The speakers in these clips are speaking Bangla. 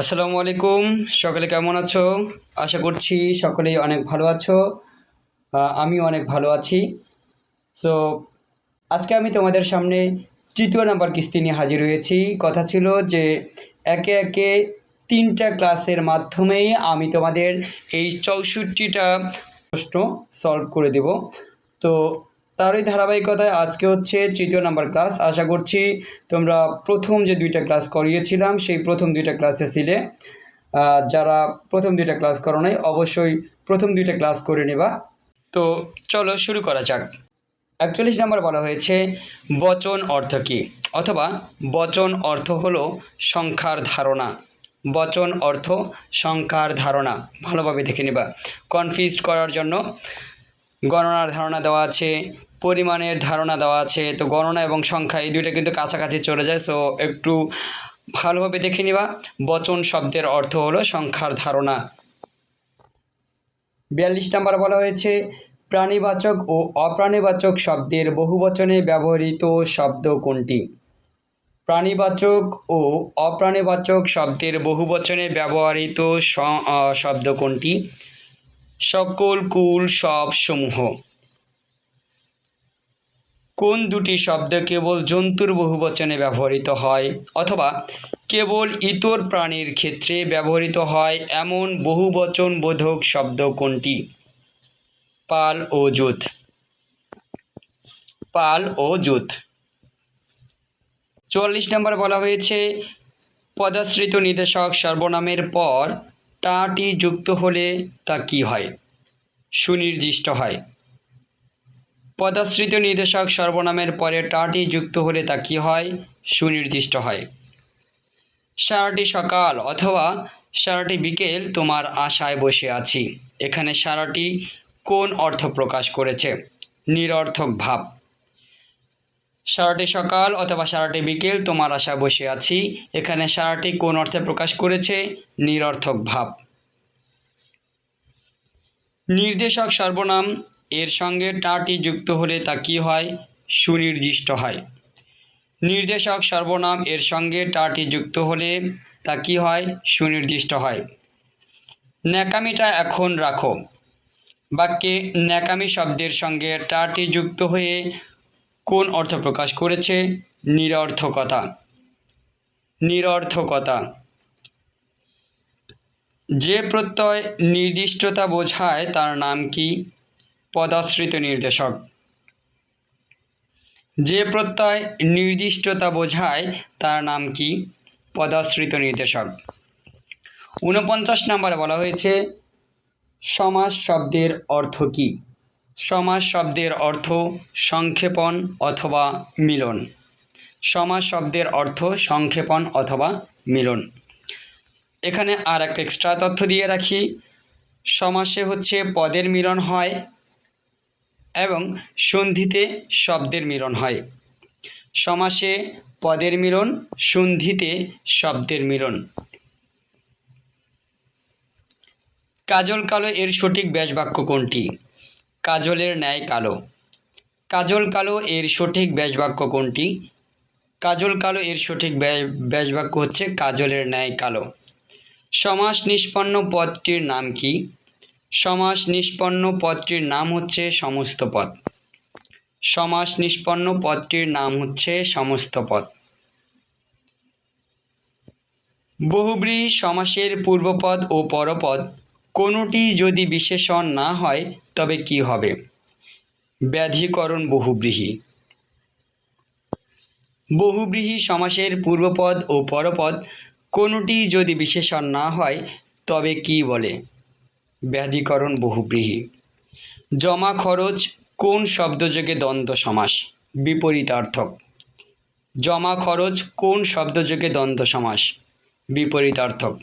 আসসালামু আলাইকুম, সকলে কেমন আছো? আশা করছি সকলেই অনেক ভালো আছো। আমিও অনেক ভালো আছি। সো আজকে আমি তোমাদের সামনে তৃতীয় নাম্বার কিস্তি নিয়ে হাজির হয়েছি। কথা ছিল যে একে একে তিনটা ক্লাসের মাধ্যমেই আমি তোমাদের এই চৌষট্টিটা প্রশ্ন সলভ করে দেব। তো তারই ধারাবাহিকতায় আজকে হচ্ছে তৃতীয় নাম্বার ক্লাস। আশা করছি তোমরা প্রথম যে দুইটা ক্লাস করিয়েছিলাম, সেই প্রথম দুইটা ক্লাসে ছিলে যারা প্রথম দুইটা ক্লাস করো নাই, অবশ্যই প্রথম দুইটা ক্লাস করে নেবা। তো চলো শুরু করা যাক। একচল্লিশ নম্বর বলা হয়েছে, বচন অর্থ কী? অথবা বচন অর্থ হলো সংখ্যার ধারণা। বচন অর্থ সংখ্যার ধারণা। ভালোভাবে দেখে নেবা। কনফিউজড করার জন্য গণনার ধারণা দেওয়া আছে, পরিমাণের ধারণা দেওয়া আছে, তো গণনা এবং সংখ্যা এই দুইটা কিন্তু কাছাকাছি চলে যায়। সো একটু ভালোভাবে দেখে নিবা। বচন শব্দের অর্থ হলো সংখ্যার ধারণা। বিয়াল্লিশ নাম্বার বলা হয়েছে, প্রাণীবাচক ও অপ্রাণীবাচক শব্দের বহুবচনে ব্যবহৃত শব্দ কোনটি? প্রাণীবাচক ও অপ্রাণীবাচক শব্দের বহুবচনে ব্যবহৃত শব্দ কোনটি? সকল কুল সব সমূহ। কোন দুটি শব্দ কেবল জন্তুর বহুবচনে ব্যবহৃত হয় অথবা কেবল ইতর প্রাণীর ক্ষেত্রে ব্যবহৃত হয়, এমন বহুবচন বোধক শব্দ কোনটি? পাল ও জুত। পাল ও জুত। চুয়াল্লিশ নম্বর বলা হয়েছে, পদাশ্রিত নির্দেশক সর্বনামের পর টাটি যুক্ত হলে তা কি হয়? সুনির্দিষ্ট হয়। পদাশ্রিত নির্দেশক সর্বনামের পরে টাটি যুক্ত হলে তা কি হয়? সুনির্দিষ্ট হয়। সারাটি সকাল অথবা সারাটি বিকেল তোমার আশায় বসে আছি। এখানে সারাটি কোন অর্থ প্রকাশ করেছে? নিরর্থক ভাব। সারাটি সকাল অথবা সারাটি বিকেল তোমার আশা বসে আছি। এখানে সারাটি কোন অর্থে প্রকাশ করেছে? নিরর্থক ভাব। নির্দেশক সর্বনাম, এর সঙ্গে টাটি যুক্ত হলে তা কি হয়? সুনির্দিষ্ট হয়। নির্দেশক সর্বনাম, এর সঙ্গে টাটি যুক্ত হলে তা কি হয়? সুনির্দিষ্ট হয়। ন্যাকামিটা এখন রাখো। বাক্যে ন্যাকামি শব্দের সঙ্গে টাটি যুক্ত হয়ে কোন অর্থ প্রকাশ করেছে? নিরর্থকতা। নিরর্থকতা। যে প্রত্যয় নির্দিষ্টতা বোঝায়, তার নাম কি? পদাশ্রিত নির্দেশক। যে প্রত্যয় নির্দিষ্টতা বোঝায়, তার নাম কি? পদাশ্রিত নির্দেশক। ঊনপঞ্চাশ নম্বরে বলা হয়েছে সমাস শব্দের অর্থ কী? সমাস শব্দের অর্থ সংক্ষেপণ অথবা মিলন। সমাস শব্দের অর্থ সংক্ষেপণ অথবা মিলন। এখানে আর একটা এক্সট্রা তথ্য দিয়ে রাখি। সমাসে হচ্ছে পদের মিলন হয় এবং সন্ধিতে শব্দের মিলন হয়। সমাসে পদের মিলন, সন্ধিতে শব্দের মিলন। কাজল কালো এর সঠিক ব্যাসবাক্য কোনটি? কাজলের ন্যায় কালো। কাজল কালো এর সঠিক ব্যাসবাক্য কোনটি? কাজল কালো এর সঠিক ব্যাস- ব্যাসবাক্য হচ্ছে কাজলের ন্যায় কালো। সমাস নিষ্পন্ন পদটির নাম কি? সমাস নিষ্পন্ন পদটির নাম হচ্ছে সমস্ত পদ। সমাস নিষ্পন্ন পদটির নাম হচ্ছে সমস্ত পদ। বহুব্রীহি সমাসের পূর্বপদ ও পরপদ কোনোটি যদি বিশেষণ না হয়, তবে কি হবে? ব্যাধিকরণ বহুব্রীহি। বহুব্রীহি সমাসের পূর্বপদ ও পরপদ কোনোটি যদি বিশেষণ না হয়, তবে কি বলে? ব্যাধিকরণ বহুব্রীহি। জমা খরচ কোন শব্দযোগে দ্বন্দ্ব সমাস? বিপরীতার্থক। জমা খরচ কোন শব্দযোগে দ্বন্দ্ব সমাস? বিপরীতার্থক।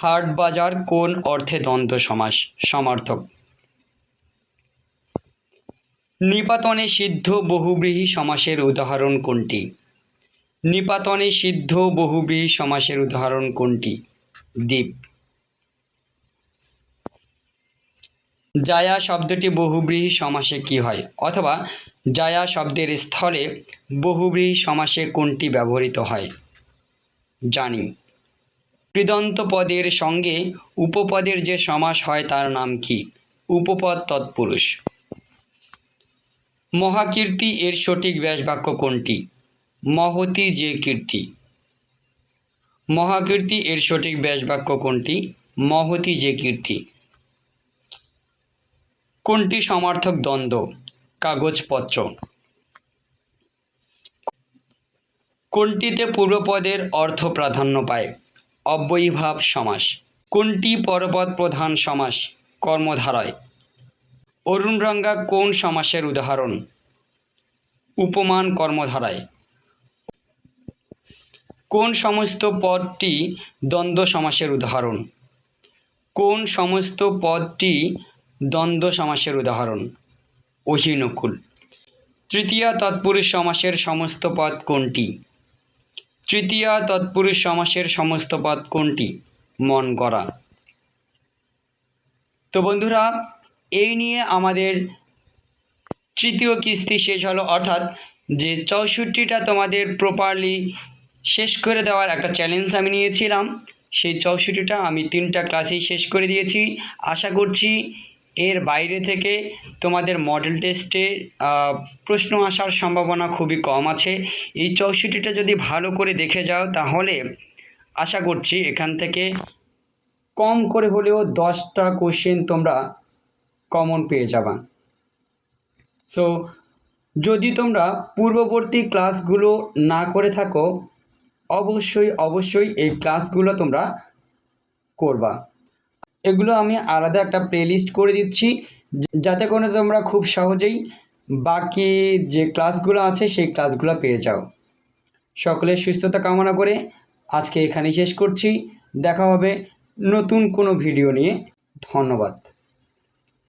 হাট বাজার কোন অর্থে দ্বন্দ্ব সমাস? সমার্থক। নিপাতনে সিদ্ধ বহুব্রীহি সমাসের উদাহরণ কোনটি? নিপাতনে সিদ্ধ বহুব্রীহি সমাসের উদাহরণ কোনটি? দ্বীপ। জায়া শব্দটি বহুব্রীহি সমাসে কি হয়? অথবা জায়া শব্দের স্থলে বহুব্রীহি সমাসে কোনটি ব্যবহৃত হয়? জানি। কৃদন্ত পদের সঙ্গে উপপদের যে সমাস হয় তার নাম কি? উপপদ তৎপুরুষ। মহাকীর্তি এর সঠিক ব্যাসবাক্য কোনটি? মহতি যে কীর্তি। মহাকীর্তি এর সঠিক ব্যাসবাক্য কোনটি? মহতি যে কীর্তি। কোনটি সমার্থক দ্বন্দ্ব? কাগজপত্র। কোনটিতে পূর্বপদের অর্থ প্রাধান্য পায়? অব্যয়ীভাব সমাস। কোনটি পরপদ প্রধান সমাস? কর্মধারয়। অরুণরঙ্গা কোন সমাসের উদাহরণ? উপমান কর্মধারায়। কোন সমস্ত পদটি দ্বন্দ্ব সমাসের উদাহরণ? কোন সমস্ত পদটি দ্বন্দ্ব সমাসের উদাহরণ? অহিনকুল। তৃতীয় তৎপুরুষ সমাসের সমস্ত পদ কোনটি? তৃতীয় তৎপুরুষ সমাসের সমস্ত পদ কোনটি? মন করা তো বন্ধুরা, এই নিয়ে আমাদের তৃতীয় কিস্তি শেষ হলো। অর্থাৎ যে চৌষট্টিটা তোমাদের প্রপারলি শেষ করে দেওয়ার একটা চ্যালেঞ্জ আমি নিয়েছিলাম, সেই চৌষট্টিটা আমি তিনটা ক্লাসেই শেষ করে দিয়েছি। আশা করছি এর বাইরে থেকে তোমাদের মডেল টেস্টে প্রশ্ন আসার সম্ভাবনা খুবই কম আছে। এই চৌষট্টিটা যদি ভালো করে দেখে যাও তাহলে আশা করছি এখান থেকে কম করে হলেও দশটা কোশ্চেন তোমরা কমন পেয়ে যাবা। সো যদি তোমরা পূর্ববর্তী ক্লাসগুলো না করে থাকো, অবশ্যই অবশ্যই এই ক্লাসগুলো তোমরা করবা। এগুলো আমি আলাদা একটা প্লেলিস্ট করে দিচ্ছি। যাতে করে তোমরা খুব সহজেই বাকি যে ক্লাসগুলো আছে, সেই ক্লাসগুলো পেয়ে যাও। সকলের সুস্থতা কামনা করে আজকে এখানেই শেষ করছি। দেখা হবে নতুন কোনো ভিডিও নিয়ে। ধন্যবাদ।